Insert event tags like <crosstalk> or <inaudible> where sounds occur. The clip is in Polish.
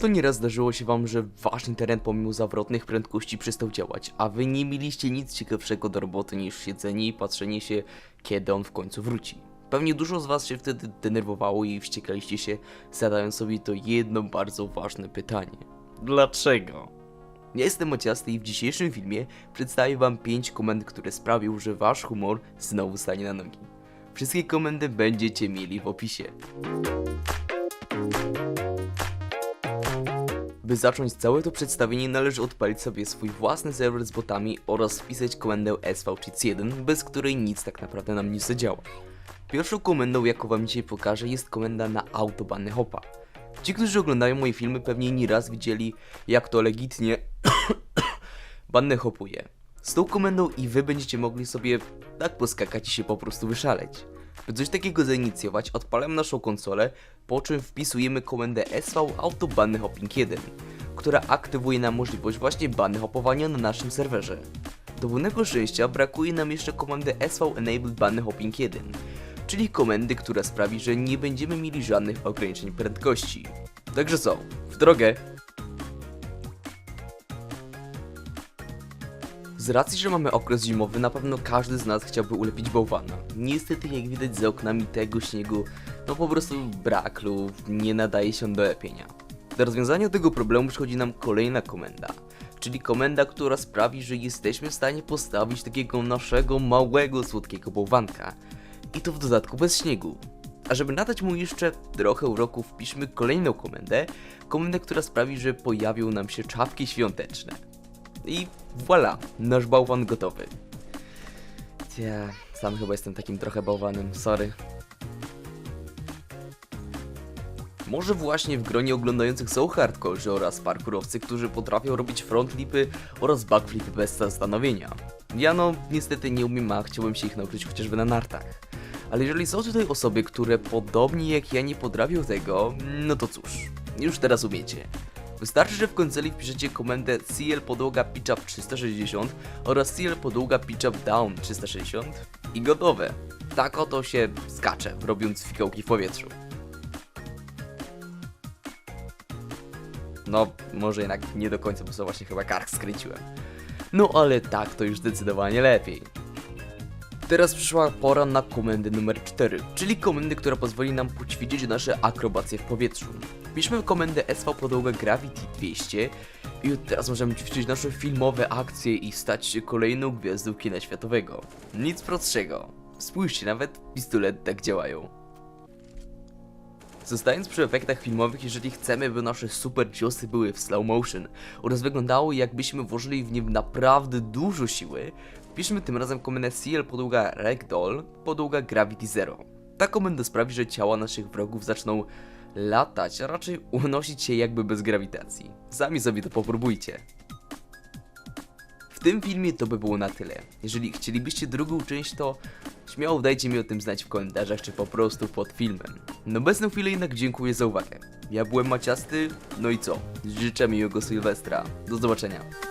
To nieraz zdarzyło się wam, że wasz internet pomimo zawrotnych prędkości przestał działać, a wy nie mieliście nic ciekawszego do roboty niż siedzenie i patrzenie się, kiedy on w końcu wróci. Pewnie dużo z was się wtedy denerwowało i wściekaliście się, zadając sobie to jedno bardzo ważne pytanie. Dlaczego? Ja jestem Maciasty i w dzisiejszym filmie przedstawię wam 5 komend, które sprawią, że wasz humor znowu stanie na nogi. Wszystkie komendy będziecie mieli w opisie. By zacząć całe to przedstawienie należy odpalić sobie swój własny serwer z botami oraz wpisać komendę svcheats1, bez której nic tak naprawdę nam nie zadziała. Pierwszą komendą, jaką wam dzisiaj pokażę, jest komenda na autobany hopa. Ci, którzy oglądają moje filmy, pewnie nieraz widzieli, jak to legitnie <coughs> bannę hopuje. Z tą komendą i wy będziecie mogli sobie tak poskakać i się po prostu wyszaleć. By coś takiego zainicjować, odpalamy naszą konsolę, po czym wpisujemy komendę SV Auto Banny Hopping 1, która aktywuje nam możliwość właśnie banny hopowania na naszym serwerze. Do pełnego szczęścia brakuje nam jeszcze komendy SV Enabled Banny Hopping 1, czyli komendy, która sprawi, że nie będziemy mieli żadnych ograniczeń prędkości. Także co, w drogę! Z racji, że mamy okres zimowy, na pewno każdy z nas chciałby ulepić bałwana. Niestety, jak widać za oknami tego śniegu, no po prostu brak lub nie nadaje się do lepienia. Do rozwiązania tego problemu przychodzi nam kolejna komenda, czyli komenda, która sprawi, że jesteśmy w stanie postawić takiego naszego małego, słodkiego bałwanka. I to w dodatku bez śniegu. A żeby nadać mu jeszcze trochę uroku, wpiszmy kolejną komendę, komendę, która sprawi, że pojawią nam się czapki świąteczne. I voilà, nasz bałwan gotowy. Ja sam chyba jestem takim trochę bałwanem, sorry. Może właśnie w gronie oglądających są hardkorzy oraz parkurowcy, którzy potrafią robić frontlipy oraz backflipy bez zastanowienia. Ja no, niestety nie umiem, a chciałbym się ich nauczyć chociażby na nartach. Ale jeżeli są tutaj osoby, które podobnie jak ja nie potrafią tego, no to cóż, już teraz umiecie. Wystarczy, że w konsoli wpiszecie komendę cl podłoga pitchup 360 oraz cl podłoga pitchup down 360 i gotowe. Tak oto się skacze, robiąc fikołki w powietrzu. No, może jednak nie do końca, bo to właśnie chyba kark skręciłem. No ale tak, to już zdecydowanie lepiej. Teraz przyszła pora na komendę numer 4, czyli komendę, która pozwoli nam poćwiczyć nasze akrobacje w powietrzu. Wpiszmy komendę SV podłoga Gravity 200 i teraz możemy ćwiczyć nasze filmowe akcje i stać się kolejną gwiazdą kina światowego. Nic prostszego. Spójrzcie, nawet pistolety tak działają. Zostając przy efektach filmowych, jeżeli chcemy, by nasze super ciosy były w slow motion oraz wyglądało jakbyśmy włożyli w nie naprawdę dużo siły, wpiszmy tym razem komendę CL podługa Ragdoll podługa Gravity Zero. Ta komenda sprawi, że ciała naszych wrogów zaczną latać, a raczej unosić się jakby bez grawitacji. Sami sobie to popróbujcie. W tym filmie to by było na tyle. Jeżeli chcielibyście drugą część, to śmiało dajcie mi o tym znać w komentarzach, czy po prostu pod filmem. No na chwilę jednak dziękuję za uwagę. Ja byłem Maciasty, no i co? Życzę miłego Sylwestra. Do zobaczenia.